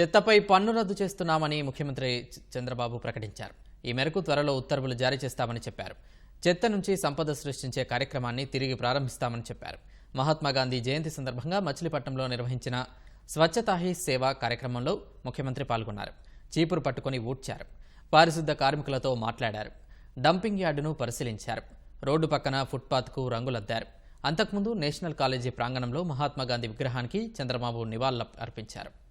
చెత్తపై పన్ను రద్దు చేస్తున్నామని ముఖ్యమంత్రి చంద్రబాబు ప్రకటించారు. ఈ మేరకు త్వరలో ఉత్తర్వులు జారీ చేస్తామని చెప్పారు. చెత్త నుంచి సంపద సృష్టించే కార్యక్రమాన్ని తిరిగి ప్రారంభిస్తామని చెప్పారు. మహాత్మాగాంధీ జయంతి సందర్భంగా మచిలీపట్నంలో నిర్వహించిన స్వచ్ఛతా హీ సేవ కార్యక్రమంలో ముఖ్యమంత్రి పాల్గొన్నారు. చీపురు పట్టుకొని ఊడ్చారు. పారిశుద్ధ కార్మికులతో మాట్లాడారు. డంపింగ్ యార్డును పరిశీలించారు. రోడ్డు పక్కన ఫుట్పాత్కు రంగులద్దారు. అంతకుముందు నేషనల్ కాలేజీ ప్రాంగణంలో మహాత్మాగాంధీ విగ్రహానికి చంద్రబాబు నివాళులు అర్పించారు.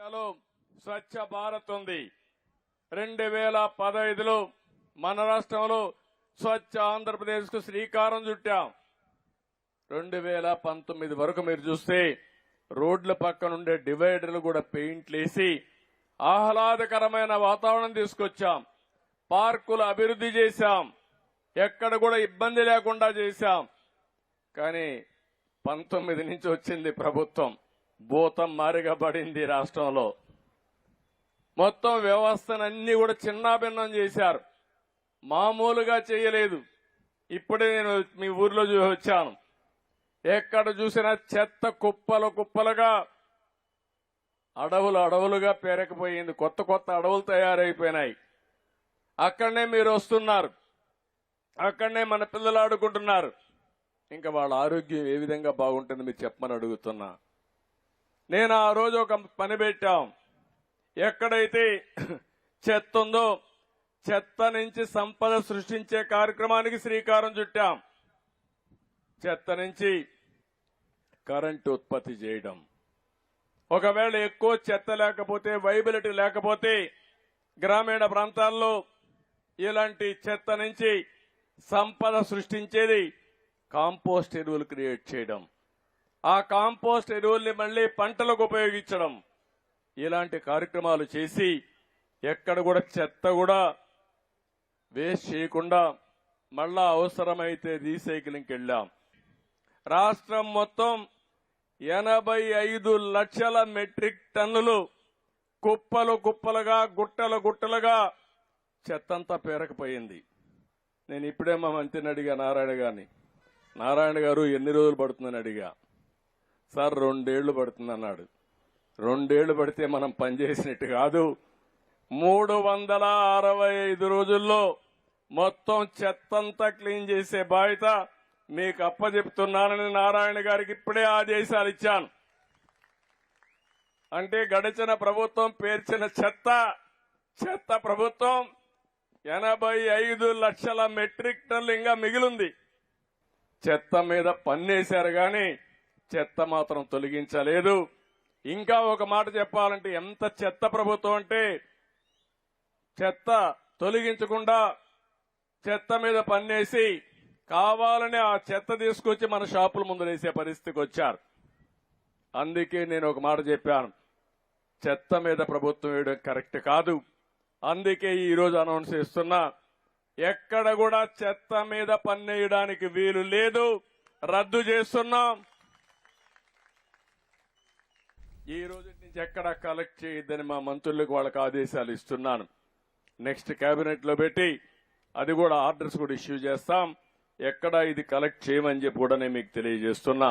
ఇండియాలో స్వచ్ఛ భారత్ ఉంది. రెండు వేల పదహైదులో మన రాష్ట్రంలో స్వచ్ఛ ఆంధ్రప్రదేశ్కు శ్రీకారం చుట్టాం. రెండు వేల పంతొమ్మిది వరకు మీరు చూస్తే రోడ్ల పక్కన ఉండే డివైడర్లు కూడా పెయింట్లు వేసి ఆహ్లాదకరమైన వాతావరణం తీసుకొచ్చాం. పార్కులు అభివృద్ధి చేశాం. ఎక్కడ కూడా ఇబ్బంది లేకుండా చేశాం. కానీ పంతొమ్మిది నుంచి వచ్చింది ప్రభుత్వం. భూతం మారిగా పడింది రాష్ట్రంలో. మొత్తం వ్యవస్థనన్నీ కూడా చిన్నాభిన్నం చేశారు. మామూలుగా చేయలేదు. ఇప్పుడే నేను మీ ఊర్లో వచ్చాను. ఎక్కడ చూసినా చెత్త కుప్పలు కుప్పలుగా అడవులు అడవులుగా పేరకపోయింది. కొత్త కొత్త అడవులు తయారైపోయినాయి. అక్కడనే మీరు వస్తున్నారు. అక్కడనే మన పిల్లలు ఆడుకుంటున్నారు. ఇంకా వాళ్ళ ఆరోగ్యం ఏ విధంగా బాగుంటుంది మీరు చెప్పమని అడుగుతున్నా. నేను ఆ రోజు ఒక పని పెట్టాం. ఎక్కడైతే చెత్త ఉందో చెత్త నుంచి సంపద సృష్టించే కార్యక్రమానికి శ్రీకారం చుట్టాం. చెత్త నుంచి కరెంటు ఉత్పత్తి చేయడం. ఒకవేళ ఎక్కువ చెత్త లేకపోతే వైబిలిటీ లేకపోతే గ్రామీణ ప్రాంతాల్లో ఇలాంటి చెత్త నుంచి సంపద సృష్టించేది కాంపోస్ట్ ఎరువులు క్రియేట్ చేయడం. ఆ కాంపోస్ట్ ఎరువుల్ని మళ్ళీ పంటలకు ఉపయోగించడం. ఇలాంటి కార్యక్రమాలు చేసి ఎక్కడ కూడా చెత్త కూడా వేస్ట్ చేయకుండా మళ్ళా అవసరమైతే రీసైక్లింగ్కి వెళ్ళాం రాష్ట్రం మొత్తం ఎనభై ఐదు లక్షల మెట్రిక్ టన్నులు కుప్పలు కుప్పలుగా గుట్టలు గుట్టలుగా చెత్తంతా పేరకపోయింది. నేను ఇప్పుడే మా మంత్రిని అడిగా నారాయణ గారిని. నారాయణ గారు ఎన్ని రోజులు పడుతుందని అడిగా. సార్ రెండేళ్ళు పడుతుంది అన్నాడు. రెండేళ్ళు పడితే మనం పనిచేసినట్టు కాదు. మూడు వందల అరవై ఐదు రోజుల్లో మొత్తం చెత్తంతా క్లీన్ చేసే బాధ్యత మీకు అప్పచెప్తున్నానని నారాయణ గారికి ఇప్పుడే ఆదేశాలు ఇచ్చాను. అంటే గడిచిన ప్రభుత్వం పేర్చిన చెత్త చెత్త ప్రభుత్వం ఎనభై ఐదు లక్షల మెట్రిక్ టన్లు ఇంకా మిగిలింది. చెత్త మీద పన్నేశారు కానీ చెత్త మాత్రం తొలగించలేదు. ఇంకా ఒక మాట చెప్పాలంటే ఎంత చెత్త ప్రభుత్వం అంటే చెత్త తొలగించకుండా చెత్త మీద పన్నేసి కావాలని ఆ చెత్త తీసుకొచ్చి మన షాపుల ముందు వేసే పరిస్థితికి వచ్చారు. అందుకే నేను ఒక మాట చెప్పాను. చెత్త మీద ప్రభుత్వం వేయడం కరెక్ట్ కాదు. అందుకే ఈరోజు అనౌన్స్ చేస్తున్నా ఎక్కడ కూడా చెత్త మీద పన్నేయడానికి వీలు లేదు. రద్దు చేస్తున్నాం. ఈ రోజు నుంచి ఎక్కడ కలెక్ట్ చేయొద్దని మా మంత్రులకు వాళ్ళకి ఆదేశాలు ఇస్తున్నాను. నెక్స్ట్ కేబినెట్లో పెట్టి అది కూడా ఆర్డర్స్ కూడా ఇష్యూ చేస్తాం. ఎక్కడ ఇది కలెక్ట్ చేయమని చెప్పి కూడా నేను మీకు తెలియజేస్తున్నా.